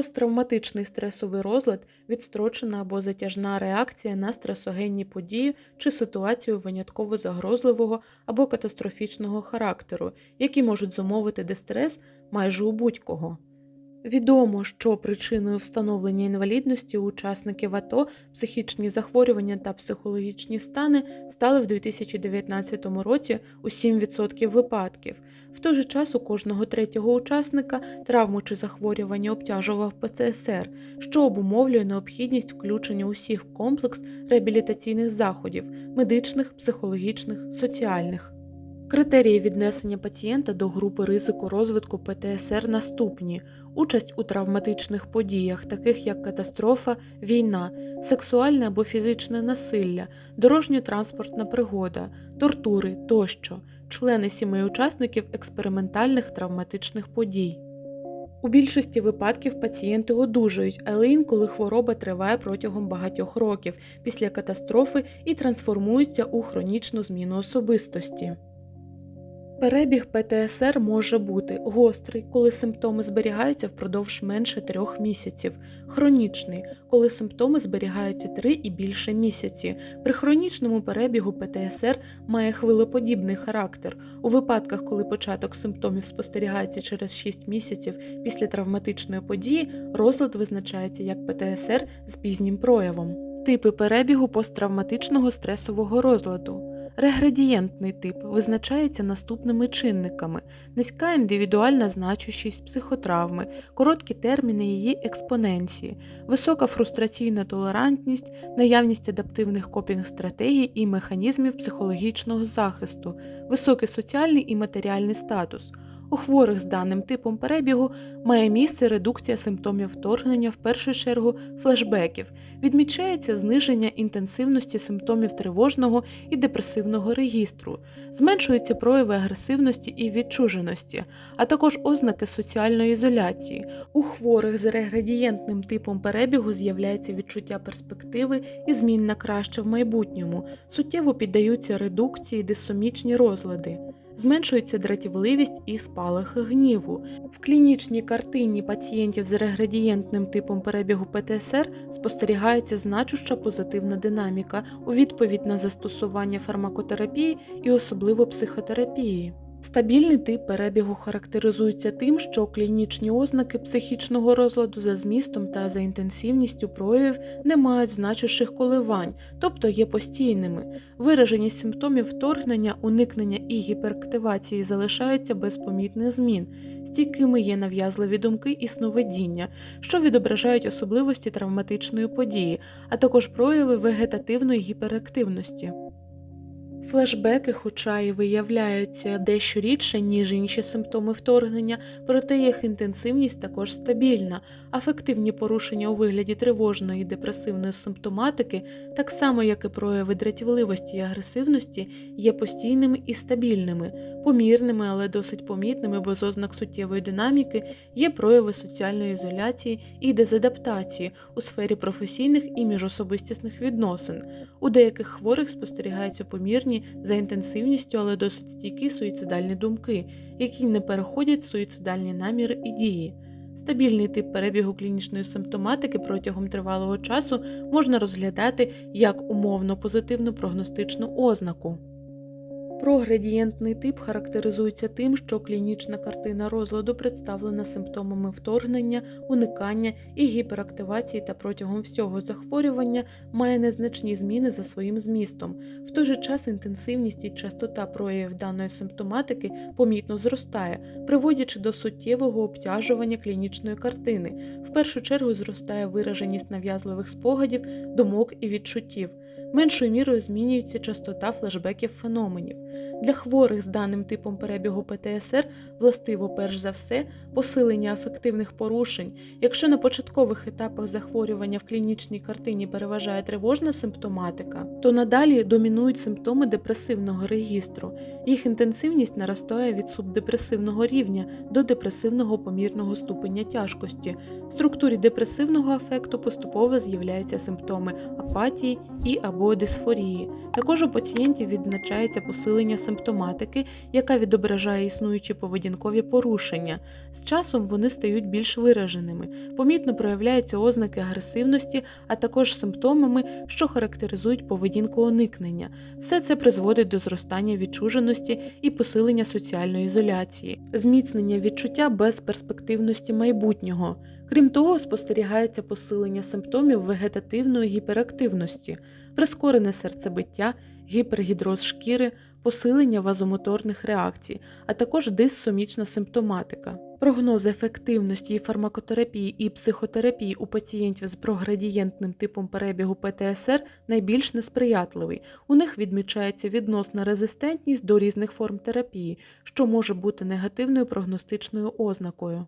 Посттравматичний стресовий розлад відстрочена або затяжна реакція на стресогенні події чи ситуацію винятково загрозливого або катастрофічного характеру, які можуть зумовити дистрес майже у будь-кого. Відомо, що причиною встановлення інвалідності учасників АТО психічні захворювання та психологічні стани стали в 2019 році у 7% випадків. В той же час у кожного третього учасника травму чи захворювання обтяжував ПЦСР, що обумовлює необхідність включення усіх в комплекс реабілітаційних заходів медичних, психологічних, соціальних. Критерії віднесення пацієнта до групи ризику розвитку ПТСР наступні: участь у травматичних подіях, таких як катастрофа, війна, сексуальне або фізичне насилля, дорожньо-транспортна пригода, тортури тощо, члени сімей учасників експериментальних травматичних подій. У більшості випадків пацієнти одужують, але інколи хвороба триває протягом багатьох років після катастрофи і трансформується у хронічну зміну особистості. Перебіг ПТСР може бути гострий, коли симптоми зберігаються впродовж менше трьох місяців, хронічний, коли симптоми зберігаються три і більше місяці. При хронічному перебігу ПТСР має хвилеподібний характер. У випадках, коли початок симптомів спостерігається через 6 місяців після травматичної події, розлад визначається як ПТСР з пізнім проявом. Типи перебігу посттравматичного стресового розладу. Реградієнтний тип визначається наступними чинниками: низька індивідуальна значущість психотравми, короткі терміни її експоненції, висока фрустраційна толерантність, наявність адаптивних копінг-стратегій і механізмів психологічного захисту, високий соціальний і матеріальний статус. У хворих з даним типом перебігу має місце редукція симптомів вторгнення в першу чергу флешбеків, відмічається зниження інтенсивності симптомів тривожного і депресивного регістру, зменшуються прояви агресивності і відчуженості, а також ознаки соціальної ізоляції. У хворих з реградієнтним типом перебігу з'являється відчуття перспективи і змін на краще в майбутньому, суттєво піддаються редукції дисомічні розлади. Зменшується дратівливість і спалахи гніву. В клінічній картині пацієнтів з реградієнтним типом перебігу ПТСР спостерігається значуща позитивна динаміка у відповідь на застосування фармакотерапії і особливо психотерапії. Стабільний тип перебігу характеризується тим, що клінічні ознаки психічного розладу за змістом та за інтенсивністю проявів не мають значущих коливань, тобто є постійними. Вираженість симптомів вторгнення, уникнення і гіперактивації залишаються без помітних змін. Стійкими є нав'язливі думки і сновидіння, що відображають особливості травматичної події, а також прояви вегетативної гіперактивності. Флешбеки, хоча і виявляються дещо рідше, ніж інші симптоми вторгнення, проте їх інтенсивність також стабільна. Афективні порушення у вигляді тривожної і депресивної симптоматики, так само як і прояви дратівливості і агресивності, є постійними і стабільними, помірними, але досить помітними, без ознак суттєвої динаміки, є прояви соціальної ізоляції і дезадаптації у сфері професійних і міжособистісних відносин. У деяких хворих спостерігаються помірні за інтенсивністю, але досить стійкі суїцидальні думки, які не переходять в суїцидальні наміри і дії. Стабільний тип перебігу клінічної симптоматики протягом тривалого часу можна розглядати як умовно позитивну прогностичну ознаку. Проградієнтний тип характеризується тим, що клінічна картина розладу представлена симптомами вторгнення, уникання і гіперактивації та протягом всього захворювання має незначні зміни за своїм змістом. В той же час інтенсивність і частота проявів даної симптоматики помітно зростає, приводячи до суттєвого обтяжування клінічної картини. В першу чергу зростає вираженість нав'язливих спогадів, думок і відчуттів. Меншою мірою змінюється частота флешбеків феноменів. Для хворих з даним типом перебігу ПТСР властиво перш за все посилення афективних порушень. Якщо на початкових етапах захворювання в клінічній картині переважає тривожна симптоматика, то надалі домінують симптоми депресивного регістру. Їх інтенсивність наростає від субдепресивного рівня до депресивного помірного ступеня тяжкості. В структурі депресивного афекту поступово з'являються симптоми апатії і або дисфорії. Також у пацієнтів відзначається посилення симптоматики, яка відображає існуючі поведінкові порушення. З часом вони стають більш вираженими, помітно проявляються ознаки агресивності, а також симптомами, що характеризують поведінку уникнення. Все це призводить до зростання відчуженості і посилення соціальної ізоляції, зміцнення відчуття безперспективності майбутнього. Крім того, спостерігається посилення симптомів вегетативної гіперактивності, прискорене серцебиття, гіпергідроз шкіри, посилення вазомоторних реакцій, а також диссомічна симптоматика. Прогноз ефективності фармакотерапії і психотерапії у пацієнтів з проградієнтним типом перебігу ПТСР найбільш несприятливий. У них відмічається відносна резистентність до різних форм терапії, що може бути негативною прогностичною ознакою.